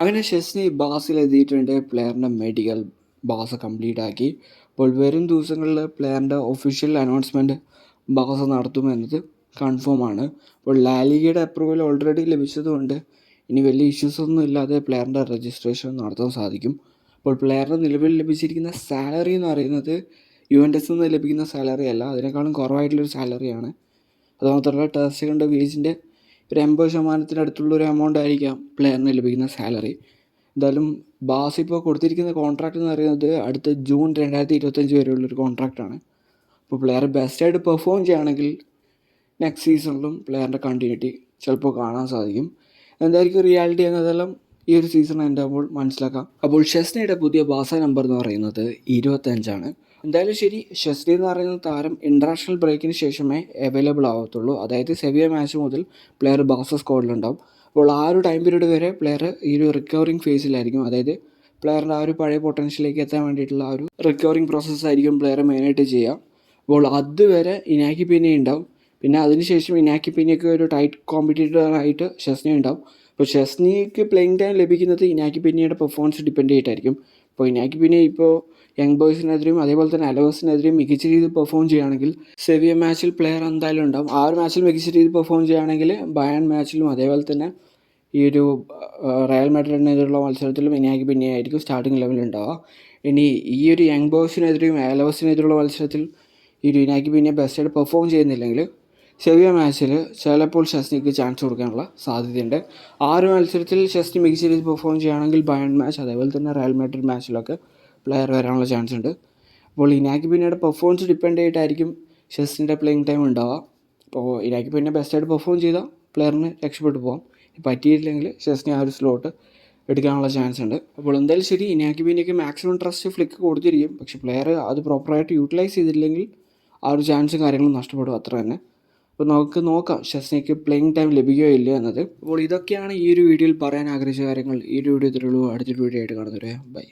അങ്ങനെ ഷെസ്നി ബാസിൽ ബാസിലെത്തിയിട്ടുണ്ട് പ്ലെയറിന്റെ മെഡിക്കൽ ബാസ് കംപ്ലീറ്റ് ആക്കി. അപ്പോൾ വരും ദിവസങ്ങളിൽ പ്ലെയറിന്റെ ഒഫീഷ്യൽ അനൗൺസ്മെന്റ് ബാസ് നടത്തുമെന്നത് കൺഫേം ആണ്. അപ്പോൾ ലാലിഗയുടെ അപ്രൂവൽ ഓൾറെഡി ലഭിച്ചതുകൊണ്ട് ഇനി വലിയ ഇഷ്യൂസ് ഒന്നും ഇല്ലാതെ പ്ലെയറിന്റെ രജിസ്ട്രേഷൻ നടത്താൻ സാധിക്കും. അപ്പോൾ പ്ലെയറിന് നിലവിൽ ലഭിച്ചിരിക്കുന്ന സാലറി എന്ന് പറയുന്നത് യു എൻ എസ് നിന്ന് ലഭിക്കുന്ന സാലറി അല്ല. അതിനേക്കാളും കുറവായിട്ടുള്ളൊരു സാലറിയാണ് അതുമാത്രമല്ല ടെസ്റ്റുകളുടെ വേജിന്റെ ഒരു എൺപത് ശതമാനത്തിനടുത്തുള്ള ഒരു എമൗണ്ട് ആയിരിക്കാം പ്ലെയറിന് ലഭിക്കുന്ന സാലറി എന്തായാലും ബാസ് ഇപ്പോൾ കൊടുത്തിരിക്കുന്ന കോൺട്രാക്റ്റ് എന്ന് പറയുന്നത് അടുത്ത ജൂൺ രണ്ടായിരത്തി ഇരുപത്തഞ്ച് വരെയുള്ളൊരു കോൺട്രാക്റ്റാണ് അപ്പോൾ പ്ലെയർ ബെസ്റ്റായിട്ട് പെർഫോം ചെയ്യുകയാണെങ്കിൽ നെക്സ്റ്റ് സീസണിലും പ്ലെയറിന്റെ കണ്ടിന്യൂറ്റി ചിലപ്പോൾ കാണാൻ സാധിക്കും. എന്തായിരിക്കും റിയാലിറ്റി എന്നതെല്ലാം ഈ ഒരു സീസൺ എന്റെ മനസ്സിലാക്കാം. അപ്പോൾ ഷെസ്നയുടെ പുതിയ ബാസ നമ്പർ എന്ന് പറയുന്നത് ഇരുപത്തഞ്ചാണ് എന്തായാലും ശരി ഷെസ്ലി എന്ന് പറയുന്ന താരം ഇന്റർനാഷണൽ ബ്രേക്കിന് ശേഷമേ അവൈലബിൾ ആവത്തുള്ളൂ. അതായത് സെവിയ മാച്ച് മുതൽ പ്ലെയർ ബോക്സ് സ്കോഡിലുണ്ടാവും അപ്പോൾ ആ ഒരു ടൈം പീരീഡ് വരെ പ്ലെയർ ഈ ഒരു റിക്കവറിങ് ഫേസിലായിരിക്കും അതായത് പ്ലെയറിന്റെ ആ ഒരു പഴയ പൊട്ടൻഷ്യലിലേക്ക് എത്താൻ വേണ്ടിയിട്ടുള്ള ആ ഒരു റിക്കവറിങ് പ്രോസസ്സായിരിക്കും പ്ലെയർ മെയിനായിട്ട് ചെയ്യുക. അപ്പോൾ അതുവരെ ഇനാക്കി പിന്നെ ഉണ്ടാവും. പിന്നെ അതിനുശേഷം ഇനാക്കി പിന്നെയൊക്കെ ഒരു ടൈറ്റ് കോമ്പറ്റീറ്ററായിട്ട് ഷെസ്നി ഉണ്ടാവും. അപ്പോൾ ഷെസ്നിക്ക് പ്ലേയിങ് ടൈം ലഭിക്കുന്നത് ഇനാക്കി പിന്നെയുടെ പെർഫോമൻസ് ഡിപ്പെൻഡ് ചെയ്തിട്ടായിരിക്കും. അപ്പോൾ ഇനാക്കി പിന്നെ ഇപ്പോൾ യങ് ബോയ്സിനെതിരെയും അതേപോലെ തന്നെ അലവേഴ്സിനെതിരെയും മികച്ച രീതിയിൽ പെർഫോം ചെയ്യുകയാണെങ്കിൽ സെവിയ മാച്ചിൽ പ്ലെയർ എന്തായാലും ഉണ്ടാവും. ആ ഒരു മാച്ചിൽ മികച്ച രീതിയിൽ പെർഫോം ചെയ്യുകയാണെങ്കിൽ ബയൺ മാച്ചിലും അതേപോലെ തന്നെ ഈ ഒരു റയൽ മാഡ്രിഡിനെതിരെയുള്ള മത്സരത്തിലും ഇനാക്കി പിന്നെ ആയിരിക്കും സ്റ്റാർട്ടിംഗ് ലെവലിൽ ഉണ്ടാവുക. ഇനി ഈ ഒരു യങ് ബോയ്സിനെതിരെയും അലവേഴ്സിനെതിരെയുള്ള മത്സരത്തിൽ ഈ ഒരു ഇനാക്കി പിന്നെ ബെസ്റ്റായിട്ട് പെർഫോം ചെയ്യുന്നില്ലെങ്കിൽ സെവിയ മാച്ചിൽ ചിലപ്പോൾ ഷസ്നിക്ക് ചാൻസ് കൊടുക്കാനുള്ള സാധ്യതയുണ്ട്. ആ ഒരു മത്സരത്തിൽ ഷസ്നി മികച്ച രീതിയിൽ പെർഫോം ചെയ്യുകയാണെങ്കിൽ ബയൺ മാച്ച് അതേപോലെ തന്നെ റയൽ മാഡ്രിഡ് മാച്ചിലൊക്കെ പ്ലെയർ വരാനുള്ള ചാൻസ് ഉണ്ട്. അപ്പോൾ ഇനാക്കി പിന്നീട് പെർഫോമൻസ് ഡിപ്പെൻഡ് ചെയ്തിട്ടായിരിക്കും ഷെസ്നിന്റെ പ്ലേയിങ് ടൈം ഉണ്ടാവുക. അപ്പോൾ ഇനാക്കി പിന്നെ ബെസ്റ്റായിട്ട് പെർഫോം ചെയ്താൽ പ്ലെയറിന് രക്ഷപ്പെട്ടു പോകാം പറ്റിയിട്ടില്ലെങ്കിൽ ഷെസ്നി ആ ഒരു സ്ലോട്ട് എടുക്കാനുള്ള ചാൻസ് ഉണ്ട്. അപ്പോൾ എന്തായാലും ശരി ഇനാക്കി പിന്നെയൊക്കെ മാക്സിമം ട്രസ്റ്റ് ഫ്ലിക്ക് കൊടുത്തിരിക്കും. പക്ഷേ പ്ലെയർ അത് പ്രോപ്പറായിട്ട് യൂട്ടിലൈസ് ചെയ്തില്ലെങ്കിൽ ആ ഒരു ചാൻസും കാര്യങ്ങളും നഷ്ടപ്പെടും. അത്ര തന്നെ. അപ്പോൾ നമുക്ക് നോക്കാം ഷസ്നയ്ക്ക് പ്ലേയിങ് ടൈം ലഭിക്കുകയോ ഇല്ല എന്നത്. അപ്പോൾ ഇതൊക്കെയാണ് ഈ ഒരു വീഡിയോയിൽ പറയാൻ ആഗ്രഹിച്ച കാര്യങ്ങൾ. ഈ ഒരു വീഡിയോ ഇത്രയുള്ളൂ അടുത്തൊരു വീഡിയോ ആയിട്ട് കാണുന്നവരെ ബൈ